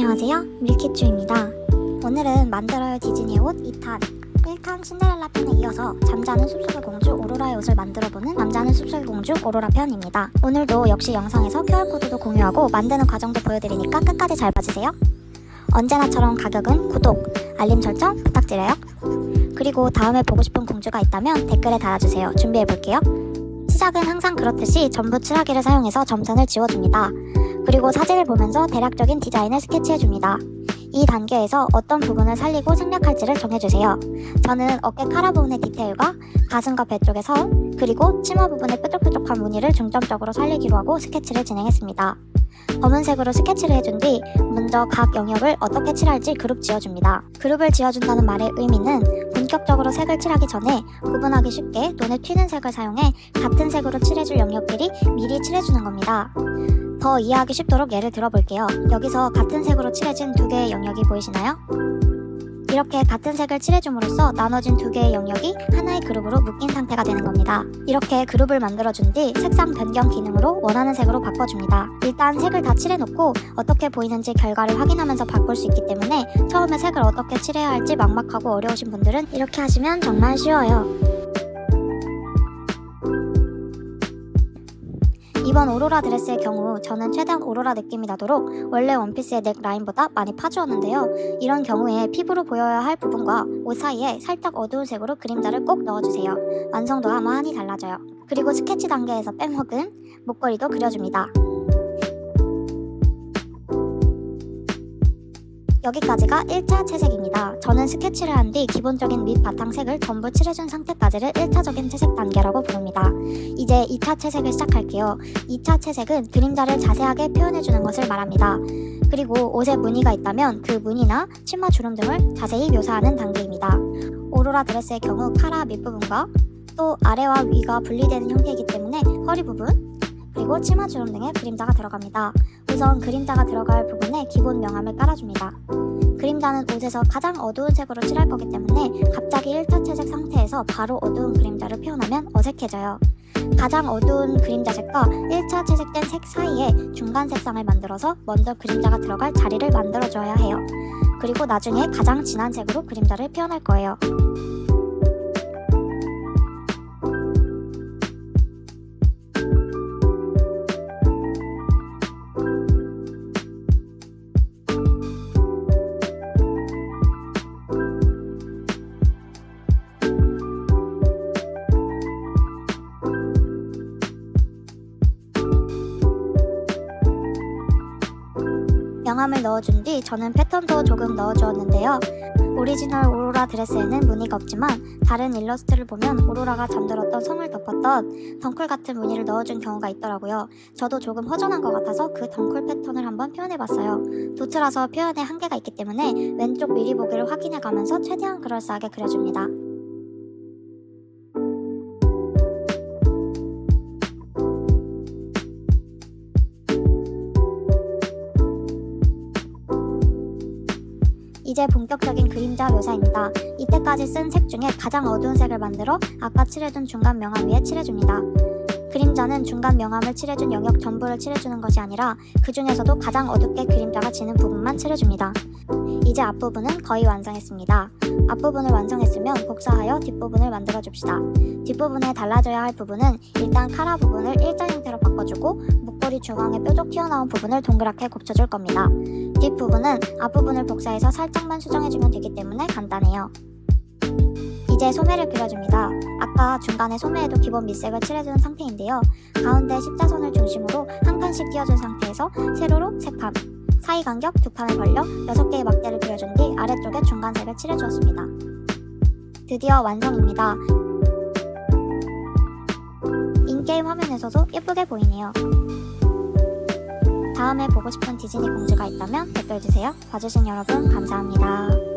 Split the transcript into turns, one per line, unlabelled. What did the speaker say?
안녕하세요. 밀키추입니다. 오늘은 만들어요 디즈니의 옷 2탄 1탄 신데렐라 편에 이어서 잠자는 숲속의 공주 오로라의 옷을 만들어보는 잠자는 숲속의 공주 오로라 편입니다. 오늘도 역시 영상에서 QR코드도 공유하고 만드는 과정도 보여드리니까 끝까지 잘 봐주세요. 언제나처럼 가격은 구독, 알림 설정 부탁드려요. 그리고 다음에 보고 싶은 공주가 있다면 댓글에 달아주세요. 준비해볼게요. 시작은 항상 그렇듯이 전부 칠하기를 사용해서 점선을 지워줍니다. 그리고 사진을 보면서 대략적인 디자인을 스케치해줍니다. 이 단계에서 어떤 부분을 살리고 생략할지를 정해주세요. 저는 어깨 카라 부분의 디테일과 가슴과 배 쪽의 선, 그리고 치마 부분의 뾰족뾰족한 무늬를 중점적으로 살리기로 하고 스케치를 진행했습니다. 검은색으로 스케치를 해준 뒤 먼저 각 영역을 어떻게 칠할지 그룹 지어줍니다. 그룹을 지어준다는 말의 의미는 본격적으로 색을 칠하기 전에 구분하기 쉽게 눈에 튀는 색을 사용해 같은 색으로 칠해줄 영역끼리 미리 칠해주는 겁니다. 더 이해하기 쉽도록 예를 들어볼게요. 여기서 같은 색으로 칠해진 두 개의 영역이 보이시나요? 이렇게 같은 색을 칠해줌으로써 나눠진 두 개의 영역이 하나의 그룹으로 묶인 상태가 되는 겁니다. 이렇게 그룹을 만들어준 뒤 색상 변경 기능으로 원하는 색으로 바꿔줍니다. 일단 색을 다 칠해놓고 어떻게 보이는지 결과를 확인하면서 바꿀 수 있기 때문에 처음에 색을 어떻게 칠해야 할지 막막하고 어려우신 분들은 이렇게 하시면 정말 쉬워요. 이번 오로라 드레스의 경우 저는 최대한 오로라 느낌이 나도록 원래 원피스의 넥 라인보다 많이 파주었는데요. 이런 경우에 피부로 보여야 할 부분과 옷 사이에 살짝 어두운 색으로 그림자를 꼭 넣어주세요. 완성도가 많이 달라져요. 그리고 스케치 단계에서 빼먹은 목걸이도 그려줍니다. 여기까지가 1차 채색입니다. 저는 스케치를 한 뒤 기본적인 밑 바탕색을 전부 칠해준 상태까지를 1차적인 채색 단계라고 부릅니다. 이제 2차 채색을 시작할게요. 2차 채색은 그림자를 자세하게 표현해주는 것을 말합니다. 그리고 옷에 무늬가 있다면 그 무늬나 치마 주름 등을 자세히 묘사하는 단계입니다. 오로라 드레스의 경우 카라 밑부분과 또 아래와 위가 분리되는 형태이기 때문에 허리 부분 그리고 치마 주름 등의 그림자가 들어갑니다. 우선 그림자가 들어갈 부분에 기본 명암을 깔아줍니다. 그림자는 옷에서 가장 어두운 색으로 칠할 거기 때문에 갑자기 1차 채색 상태에서 바로 어두운 그림자를 표현하면 어색해져요. 가장 어두운 그림자 색과 1차 채색된 색 사이에 중간 색상을 만들어서 먼저 그림자가 들어갈 자리를 만들어줘야 해요. 그리고 나중에 가장 진한 색으로 그림자를 표현할 거예요. 명암을 넣어준 뒤 저는 패턴도 조금 넣어주었는데요. 오리지널 오로라 드레스에는 무늬가 없지만 다른 일러스트를 보면 오로라가 잠들었던 성을 덮었던 덩쿨 같은 무늬를 넣어준 경우가 있더라고요. 저도 조금 허전한 것 같아서 그 덩쿨 패턴을 한번 표현해봤어요. 도트라서 표현에 한계가 있기 때문에 왼쪽 미리 보기를 확인해가면서 최대한 그럴싸하게 그려줍니다. 이제 본격적인 그림자 묘사입니다. 이때까지 쓴 색 중에 가장 어두운 색을 만들어 아까 칠해둔 중간 명암 위에 칠해줍니다. 그림자는 중간 명암을 칠해준 영역 전부를 칠해주는 것이 아니라 그 중에서도 가장 어둡게 그림자가 지는 부분만 칠해줍니다. 이제 앞부분은 거의 완성했습니다. 앞부분을 완성했으면 복사하여 뒷부분을 만들어 줍시다. 뒷부분에 달라져야 할 부분은 일단 카라 부분을 일자 형태로 바꿔주고 목걸이 중앙에 뾰족 튀어나온 부분을 동그랗게 곱쳐줄 겁니다. 뒷부분은 앞부분을 복사해서 살짝만 수정해주면 되기 때문에 간단해요. 이제 소매를 그려줍니다. 아까 중간에 소매에도 기본 밑색을 칠해준 상태인데요. 가운데 십자선을 중심으로 한 칸씩 띄워준 상태에서 세로로 3칸, 사이 간격 두 칸을 벌려 6개의 막대를 그려준 뒤 아래쪽에 중간색을 칠해주었습니다. 드디어 완성입니다. 인게임 화면에서도 예쁘게 보이네요. 다음에 보고 싶은 디즈니 공주가 있다면 댓글 주세요. 봐주신 여러분 감사합니다.